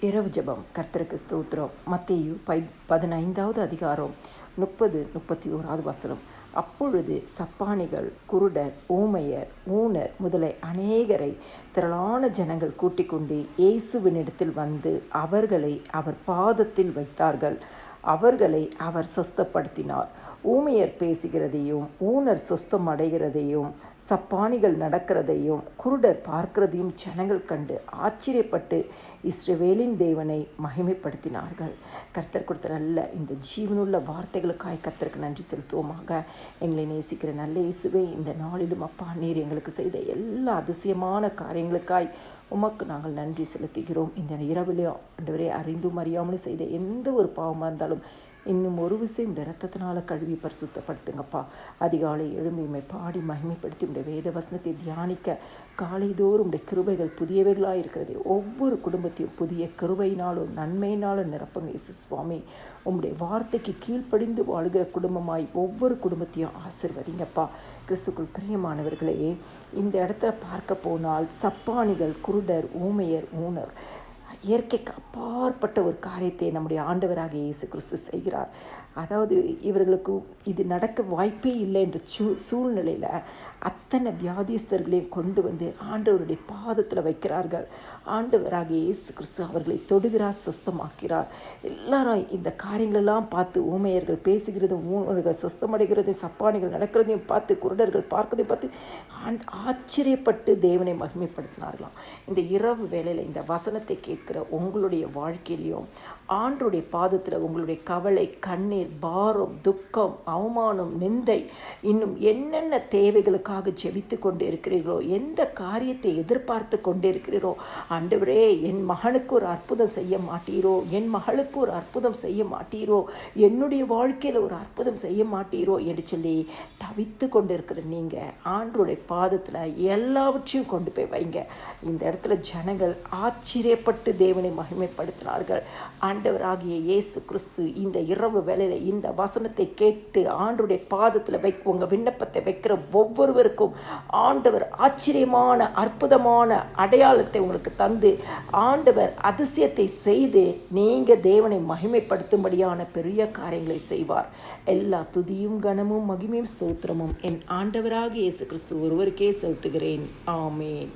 இரவு ஜெபம். கர்த்தருக்கு ஸ்தோத்திரம். மத்தேயு பை பதினைந்தாவது அதிகாரம் முப்பது முப்பத்தி ஓராவது வசனம். அப்பொழுது சப்பானிகள் குருடர் ஊமையர் ஊனர் முதலை அநேகரை திரளான ஜனங்கள் கூட்டிக் கொண்டு இயேசுவினிடத்தில் வந்து அவர்களை அவர் பாதத்தில் வைத்தார்கள். அவர்களை அவர் சொஸ்தப்படுத்தினார். ஊமையர் பேசுகிறதையும் ஊனர் சொஸ்தம் அடைகிறதையும் சப்பானிகள் நடக்கிறதையும் குருடர் பார்க்கிறதையும் ஜனங்கள் கண்டு ஆச்சரியப்பட்டு இஸ்ரவேலின் தேவனை மகிமைப்படுத்தினார்கள். கர்த்தர் கொடுத்த நல்ல இந்த ஜீவனுள்ள வார்த்தைகளுக்காய் கர்த்தருக்கு நன்றி செலுத்துவோமாக. எங்களை நேசிக்கிற நல்ல இயேசுவே இந்த நாளிலும் அப்பா நீர் எங்களுக்கு செய்த எல்லா அதிசயமான காரியங்களுக்காய் உமக்கு நாங்கள் நன்றி செலுத்துகிறோம். இந்த இரவிலையும் அன்றுவரே அறிந்தும் அறியாமலும் செய்த எந்த ஒரு பாவமாக இருந்தாலும் இன்னும் ஒரு விசை உடைய ரத்தத்தினால் கழுவி பரிசுத்தப்படுத்துங்கப்பா. அதிகாலை எழுமையுமை பாடி மகிமைப்படுத்தி உடைய வேத வசனத்தை தியானிக்க காலைதோறும் உடைய கிருபைகள் புதியவைகளாக இருக்கிறது. ஒவ்வொரு குடும்பத்தையும் புதிய கிருபையினாலும் நன்மையினாலும் நிரப்புங்க இயேசு சுவாமி. உம்முடைய வார்த்தைக்கு கீழ்ப்படிந்து வாழ்கிற குடும்பமாய் ஒவ்வொரு குடும்பத்தையும் ஆசிர்வதிங்கப்பா. கிறிஸ்துக்குள் பிரியமானவர்களே இந்த இடத்துல பார்க்க போனால் சப்பானிகள் குருடர் ஊமையர் ஊனர் இயற்கைக்கு அப்பாற்பட்ட ஒரு காரியத்தை நம்முடைய ஆண்டவராக இயேசு கிறிஸ்து செய்கிறார். அதாவது இவர்களுக்கு இது நடக்க வாய்ப்பே இல்லை என்ற சூ சூழ்நிலையில் அத்தனை வியாதிஸ்தர்களையும் கொண்டு வந்து ஆண்டவருடைய பாதத்தில் வைக்கிறார்கள். ஆண்டவராக இயேசு கிறிஸ்து அவர்களை தொடுகிறார் சுஸ்தமாக்கிறார். எல்லாரும் இந்த காரியங்களெல்லாம் பார்த்து ஊமையர்கள் பேசுகிறதும் ஊனர்கள் சுஸ்தமடைகிறதையும் சப்பானிகள் நடக்கிறதையும் பார்த்து குருடர்கள் பார்க்கறதையும் பார்த்து ஆச்சரியப்பட்டு தேவனை மகிமைப்படுத்தினார்களாம். இந்த இரவு வேளையில் இந்த வசனத்தை இருக்கிற உங்களுடைய வாழ்க்கையிலையும் ஆண்டுடைய பாதத்தில் உங்களுடைய கவலை கண்ணீர் பாரம் துக்கம் அவமானம் நிந்தை இன்னும் என்னென்ன தேவைகளுக்காக ஜெபித்து கொண்டு இருக்கிறீர்களோ எந்த காரியத்தை எதிர்பார்த்து கொண்டு இருக்கிறீரோ ஆண்டவரே என் மகனுக்கு ஒரு அற்புதம் செய்ய மாட்டீரோ என் மகளுக்கு ஒரு அற்புதம் செய்ய மாட்டீரோ என்னுடைய வாழ்க்கையில் ஒரு அற்புதம் செய்ய மாட்டீரோ என்று சொல்லி தவித்து கொண்டு இருக்கிற நீங்கள் ஆண்டோடைய பாதத்தில் எல்லாவற்றையும் கொண்டு போய் வைங்க. இந்த இடத்துல ஜனங்கள் ஆச்சரியப்பட்டு தேவனை மகிமைப்படுத்தினார்கள். ஆண்டவராகிய இயேசு கிறிஸ்து இந்த இரவு வேலையில் இந்த வசனத்தை கேட்டு ஆண்டுடைய பாதத்தில் வை உங்கள் விண்ணப்பத்தை வைக்கிற ஒவ்வொருவருக்கும் ஆண்டவர் ஆச்சரியமான அற்புதமான அடையாளத்தை உங்களுக்கு தந்து ஆண்டவர் அதிசயத்தை செய்து நீங்கள் தேவனை மகிமைப்படுத்தும்படியான பெரிய காரியங்களை செய்வார். எல்லா துதியும் கனமும் மகிமையும் ஸ்தோத்திரமும் என் ஆண்டவராக இயேசு கிறிஸ்து ஒருவருக்கே செலுத்துகிறேன். ஆமேன்.